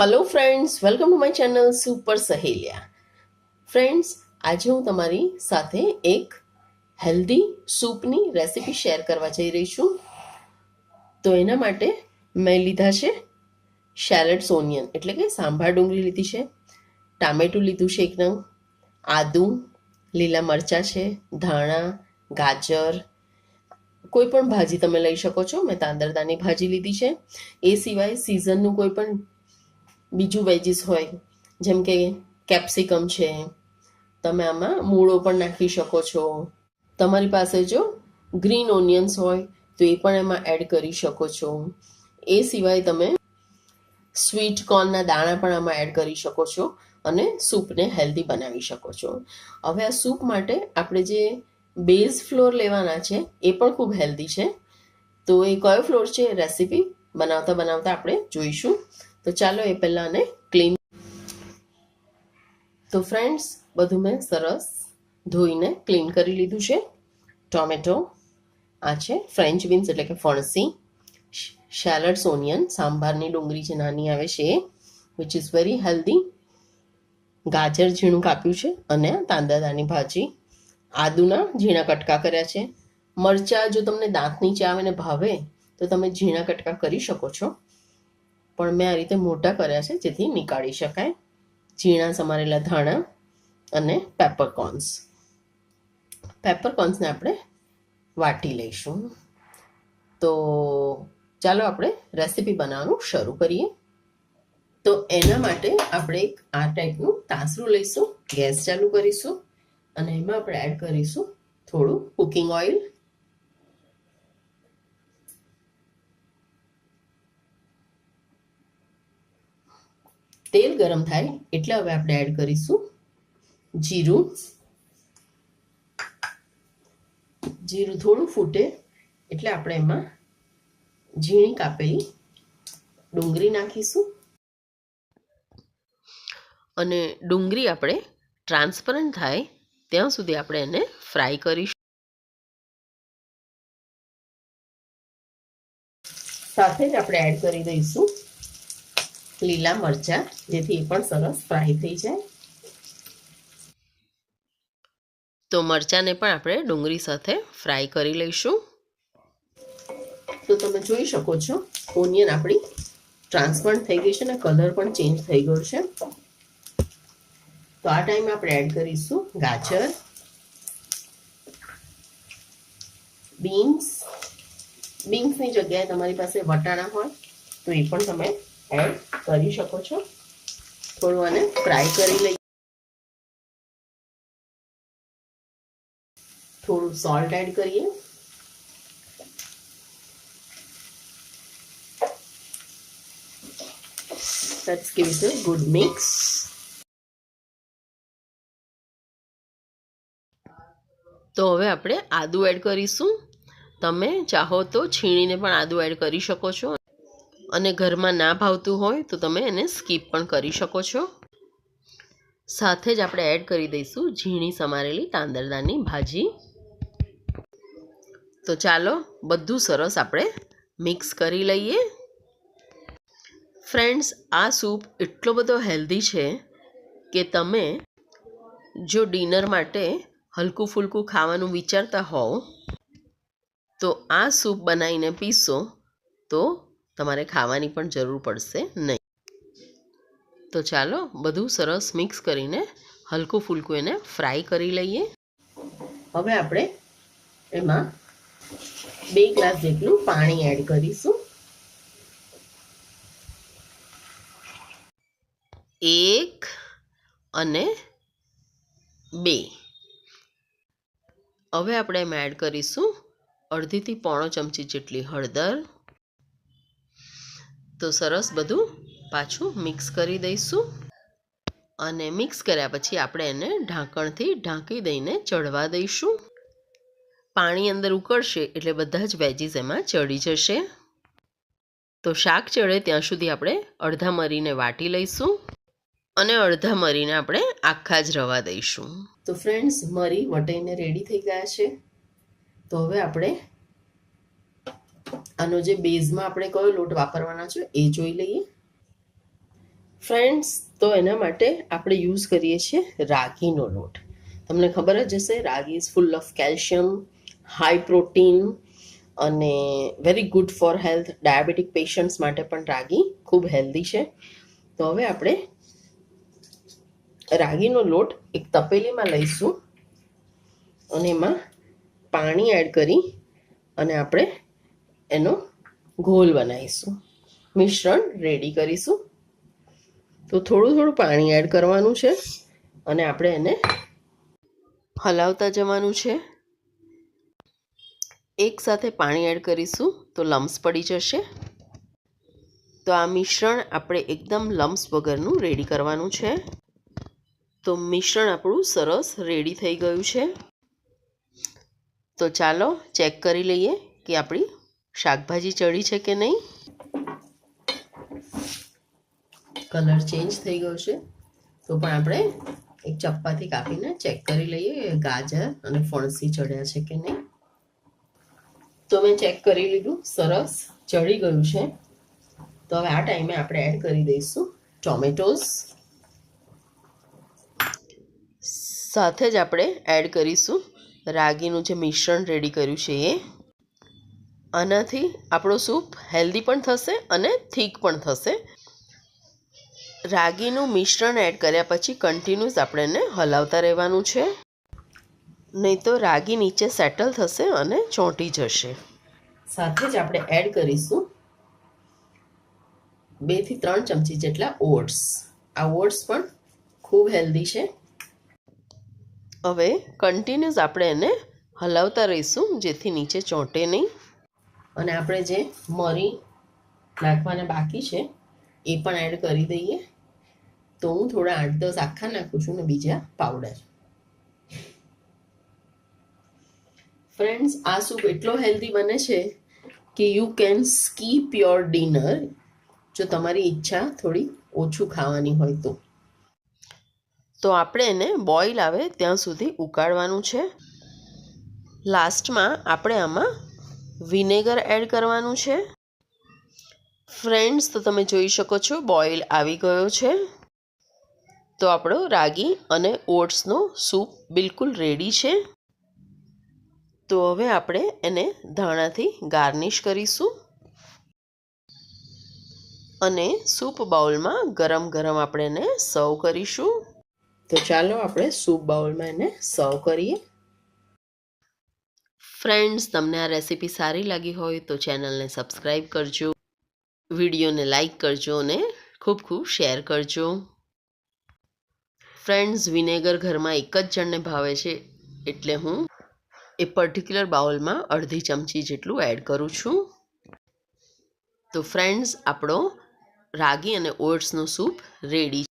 Hello friends welcome to my channel super Saheliya friends આજે હું તમારી સાથે એક હેલ્ધી સૂપની રેસિપી શેર કરવા જઈ રહી છું. તો એના માટે મેં લીધા છે શેલેટ્સ ઓનિયન એટલે કે સાંભાર ડુંગળી લીધી છે, ટામેટું લીધું છે એક નંગ આદુ, લીલા મરચાં છે, ધાણા, ગાજર, કોઈ પણ ભાજી તમે લઈ શકો છો. મેં તાંદરદાની ભાજી લીધી છે. એ સિવાય સિઝનનું કોઈ પણ બીજું વેજીસ હોય, જેમ કે કેપ્સિકમ છે, તમે આમાં મૂળો પણ નાખી શકો છો. તમારી પાસે જો ગ્રીન ઓનિયન્સ હોય, તો એ પણ એમાં એડ કરી શકો છો. એ સિવાય તમે સ્વીટ કોર્નના દાણા પણ આમાં એડ કરી શકો છો અને સૂપને હેલ્ધી બનાવી શકો છો. હવે આ સૂપ માટે આપણે જે બેઝ ફ્લોર લેવાના છે, એ પણ ખૂબ હેલ્ધી છે. તો એ કયો ફ્લોર છે, રેસીપી બનાવતા બનાવતા આપણે જોઈશું. તો ચાલો એ પહેલાં આને ક્લીન તો ફ્રેન્ડ્સ બધું મેં સરસ ધોઈને ક્લીન કરી લીધું છે. ટોમેટો આ છે ફ્રેન્ચ બીન્સ એટલે કે ફણસી શેલડ્સ ઓનિયન સાંભારની ડુંગળી જે નાની આવે છે વિચ ઇઝ વેરી હેલ્ધી ગાજર ઝીણું કાપ્યું છે અને તાંદાદાની ભાજી. આદુના ઝીણા કટકા કર્યા છે. મરચાં જો તમને દાંત નીચે આવે ને ભાવે, તો તમે ઝીણા કટકા કરી શકો છો. પણ મેં આ રીતે મોટા કર્યા છે, જેથી નીકાળી શકાય. ઝીણા સમારેલા ધાણા અને પેપરકોર્ન્સ પેપરકોર્ન્સને આપણે વાટી લઈશું. તો ચાલો આપણે રેસીપી બનાવવાનું શરૂ કરીએ. તો એના માટે આપણે એક આ ટાઈપનું તાસરું લઈશું, ગેસ ચાલુ કરીશું અને એમાં આપણે એડ કરીશું થોડું કુકિંગ ઓઇલ તેલ ગરમ થાય એટલે હવે આપણે એડ કરીશું જીરું. જીરું થોડું ફૂટે એટલે આપણે એમાં ઝીણી કાપેલી ડુંગળી નાખીશું. અને ડુંગળી આપણે ટ્રાન્સપરન્ટ થાય ત્યાં સુધી આપણે એને ફ્રાય કરીશું. સાથે જ આપણે એડ કરી દઈશું લીલા મરચાં જેથી એ પણ સરસ ફ્રાય થઈ જાય. તો મરચાંને પણ આપણે ડુંગળી સાથે ફ્રાય કરી લઈશું. તો તમે જોઈ શકો છો ઓનિયન આપણી ટ્રાન્સપરન્ટ થઈ ગઈ છે અને કલર પણ ચેન્જ થઈ ગયો છે. તો આ ટાઈમે આપણે એડ કરીશું ગાજર બીન્સ. બીન્સની જગ્યાએ તમારી પાસે વટાણા હોય તો એ પણ તમે એડ કરી શકો છો. થોડું આને ફ્રાય કરી લઈએ. થોડું સોલ્ટ એડ કરીએ. Let's give it a good mix. તો હવે આપણે આદુ એડ કરીશું. તમે ચાહો તો છીણીને પણ આદુ એડ કરી શકો છો. અને ઘરમાં ના ભાવતું હોય તો તમે એને સ્કીપ પણ કરી શકો છો. સાથે જ આપણે એડ કરી દઈશું ઝીણી સમારેલી તાંદરદાની ભાજી. તો ચાલો બધું સરસ આપણે મિક્સ કરી લઈએ. ફ્રેન્ડ્સ, આ સૂપ એટલો બધો હેલ્ધી છે કે તમે જો ડિનર માટે હલકું ફૂલકું ખાવાનું વિચારતા હોવ, તો આ સૂપ બનાવીને પીશો તો તમારે ખાવાની પણ જરૂર પડશે નહીં. તો ચાલો બધું સરસ મિક્સ કરીને હલકું ફૂલકું એને ફ્રાય કરી લઈએ. હવે આપણે એમાં બે ગ્લાસ જેટલું પાણી એડ કરીશું. એક અને બે. હવે આપણે એમાં એડ કરીશું અડધીથી પોણો ચમચી જેટલી હળદર તો સરસ બધું પાછું મિક્સ કરી દઈશું. અને મિક્સ કર્યા પછી આપણે એને ઢાંકણથી ઢાંકી દઈને ચડવા દઈશું. પાણી અંદર ઉકળશે એટલે બધા જ વેજીસ એમાં ચડી જશે. તો શાક ચડે ત્યાં સુધી આપણે અડધા મરીને વાટી લઈશું અને અડધા મરીને આપણે આખા જ રવા દઈશું. તો ફ્રેન્ડ્સ મરી વટાઈને રેડી થઈ ગયા છે. તો હવે આપણે આનો જે બેઝમાં આપણે કયો લોટ વાપરવાના છે એ જોઈ લઈએ. ફ્રેન્ડ્સ તો એના માટે આપણે યુઝ કરીએ છીએ રાગીનો લોટ. તમને ખબર જ હશે, ragi is full of calcium high protein અને very good for health diabetic patients માટે પણ રાગી ખૂબ હેલ્ધી છે. તો હવે આપણે રાગીનો લોટ એક તપેલીમાં લઈશું અને એમાં પાણી એડ કરી અને આપણે એનો ઘોલ બનાવીશું. મિશ્રણ રેડી કરીશું. તો થોડું થોડું પાણી એડ કરવાનું છે અને આપણે એને હલાવતા જવાનું છે. એક સાથે પાણી એડ કરીશું તો લમ્સ પડી જશે. તો આ મિશ્રણ આપણે એકદમ લમ્સ વગરનું રેડી કરવાનું છે. તો મિશ્રણ આપણું સરસ રેડી થઈ ગયું છે. તો ચાલો ચેક કરી લઈએ કે આપણી શાકભાજી ચડી છે કે નહીં? કલર ચેન્જ થઈ ગયો છે. તો પણ આપણે એક ચપ્પાથી કાપીને ચેક કરી લઈએ ગાજર અને ફણસી ચડ્યા છે કે નહીં. તો મેં ચેક કરી લીધું, સરસ ચડી ગયું છે. તો હવે આ ટાઈમે આપણે એડ કરી દઈશું ટોમેટોસ સાથે જ આપણે એડ કરીશું. રાગીનું જે મિશ્રણ રેડી કર્યું છે એ. આનાથી આપણો સૂપ હેલ્ધી પણ થશે અને થીક પણ થશે. રાગીનું મિશ્રણ એડ કર્યા પછી કન્ટિન્યુઅસ આપણે એને હલાવતા રહેવાનું છે. નહીં તો રાગી નીચે સેટલ થશે અને ચોંટી જશે. સાથે જ આપણે એડ કરીશું બેથી ત્રણ ચમચી જેટલા ઓટ્સ. આ ઓટ્સ પણ ખૂબ હેલ્ધી છે. હવે કન્ટિન્યુઅસ આપણે એને હલાવતા રહીશું જેથી નીચે ચોંટે નહીં. અને આપણે જે મરી નાખવાના બાકી છે, એ પણ એડ કરી દઈએ. તો હું થોડા આઠ દસ આખા નાખું છું ને બીજા પાવડર ફ્રેન્ડ્સ આ સૂપ એટલો હેલ્ધી બને છે કે you can skip your dinner જો તમારી ઈચ્છા થોડી ઓછું ખાવાની હોય તો. તો આપણે એને બોઇલ આવે ત્યાં સુધી ઉકાળવાનું છે. લાસ્ટમાં આપણે આમાં વિનેગર એડ કરવાનું છે. ફ્રેન્ડ્સ, તો તમે જોઈ શકો છો, બોઇલ આવી ગયો છે. તો આપણો રાગી અને ઓટ્સનો સૂપ બિલકુલ રેડી છે. તો હવે આપણે એને ધાણાથી ગાર્નિશ કરીશું. અને સૂપ બાઉલમાં ગરમ ગરમ આપણે એને સર્વ કરીશું. તો ચાલો આપણે સૂપ બાઉલમાં એને સર્વ કરીએ. ફ્રેન્ડ્સ તમને આ રેસીપી સારી લાગી હોય તો ચેનલને સબસ્ક્રાઈબ કરજો, વિડીયોને લાઇક કરજો અને ખૂબ ખૂબ શેર કરજો. ફ્રેન્ડ્સ વિનેગર ઘરમાં એક જ જણને ભાવે છે, એટલે હું એ પર્ટિક્યુલર બાઉલમાં અડધી ચમચી જેટલું એડ કરું છું. તો ફ્રેન્ડ્સ આપણો રાગી અને ઓટ્સનો સૂપ રેડી